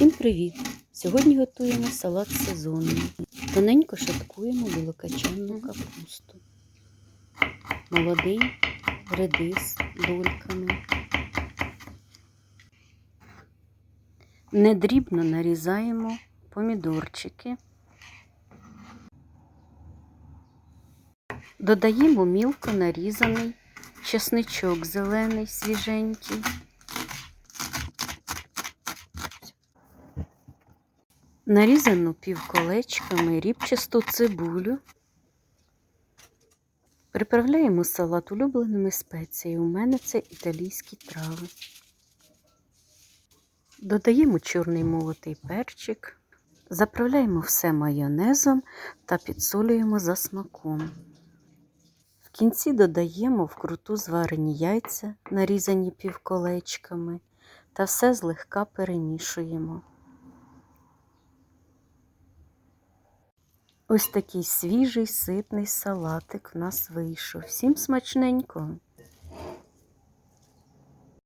Всім привіт! Сьогодні готуємо салат сезонний. Тоненько шаткуємо білокачанну капусту. Молодий редис дольками. Недрібно нарізаємо помідорчики. Додаємо мілко нарізаний чесничок зелений, свіженький. Нарізану півколечками рібчасту цибулю. Приправляємо салат улюбленими спеціями. У мене це італійські трави. Додаємо чорний молотий перчик, заправляємо все майонезом та підсолюємо за смаком. В кінці додаємо вкруту зварені яйця, нарізані півколечками, та все злегка перемішуємо. Ось такий свіжий ситний салатик в нас вийшов. Всім смачненького!